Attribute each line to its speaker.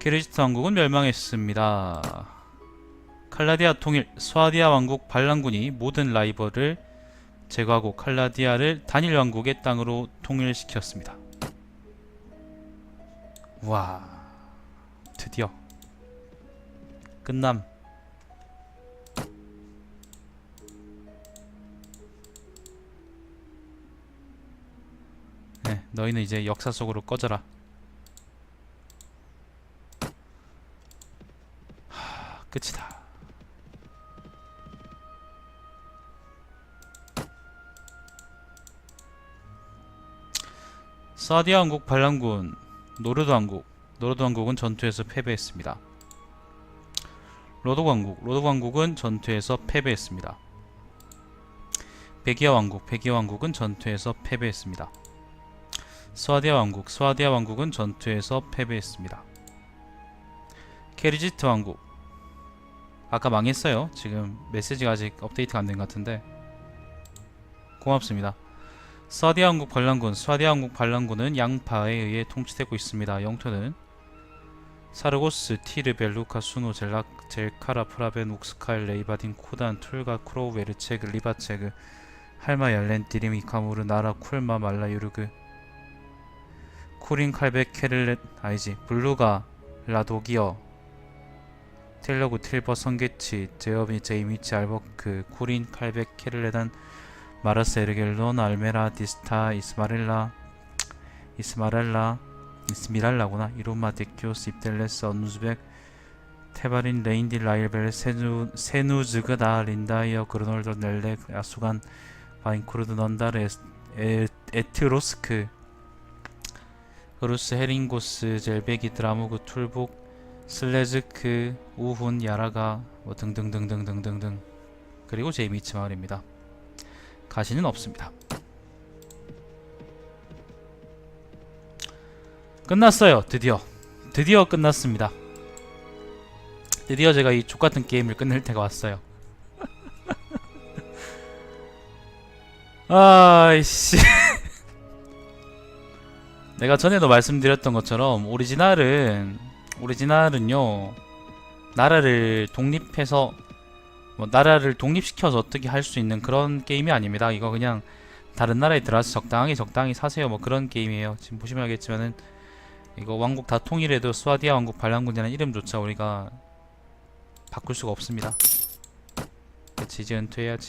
Speaker 1: 키르지스트 왕국은 멸망했습니다. 칼라디아 통일, 스와디아 왕국 반란군이 모든 라이벌을 제거하고 칼라디아를 단일 왕국의 땅으로 통일시켰습니다. 와, 드디어 끝남. 네, 너희는 이제 역사 속으로 꺼져라. 끝이다. 사디아 왕국 반란군 노르드 왕국 노르드 왕국은 전투에서 패배했습니다. 로드 왕국 로드 왕국은 전투에서 패배했습니다. 베기아 왕국 베기아 왕국은 전투에서 패배했습니다. 스와디아 왕국 스와디아 왕국은 전투에서 패배했습니다. 케리지트 왕국 아까 망했어요. 지금 메시지가 아직 업데이트가 안 된 것 같은데 고맙습니다. 스와디아 왕국 반란군 스와디아 왕국 반란군은 양파에 의해 통치되고 있습니다. 영토는 사르고스, 티르, 벨루카, 수노, 젤락, 젤카라, 프라벤, 욱스칼, 레이바딘, 코단, 툴가, 크로우, 베르체그, 리바체그, 할마, 얄렌, 디림, 이카무르, 나라, 쿨마, 말라, 유르그, 쿠린, 칼베, 케를렛, 아이지, 블루가, 라도기어, 텔러구, 틸버, 성게치, 제어비, 제이미치, 알버크, 쿠린, 칼베, 케를레단, 마라스, 에르겔론, 알메라, 디스타, 이스마렐라, 이스마렐라, 이스미랄라구나, 이로마, 데키오스, 입델레스, 언누즈벡, 테바린, 레인딜, 라일벨, 세누, 세누즈그다, 린다이어, 그르놀드, 넬렉, 야수간, 바인쿠르드, 넌다르, 에스, 에, 에트로스크, 그루스, 헤링고스, 젤베기, 드라무그, 툴복, 슬레즈크, 우훈, 야라가, 뭐 등등등등등등등. 그리고 제이미츠 마을입니다. 가시는 없습니다. 끝났어요. 드디어. 드디어 끝났습니다. 드디어 제가 이 족같은 게임을 끝낼 때가 왔어요. 아이씨. 내가 전에도 말씀드렸던 것처럼 오리지널은 오리지널은요 나라를 독립해서 뭐 나라를 독립시켜서 어떻게 할 수 있는 그런 게임이 아닙니다. 이거 그냥 다른 나라에 들어와서 적당하게 적당히 사세요 뭐 그런 게임이에요. 지금 보시면 알겠지만은 이거 왕국 다 통일해도 스와디아 왕국 반란군이라는 이름조차 우리가 바꿀 수가 없습니다. 그치 이제 은퇴해야지.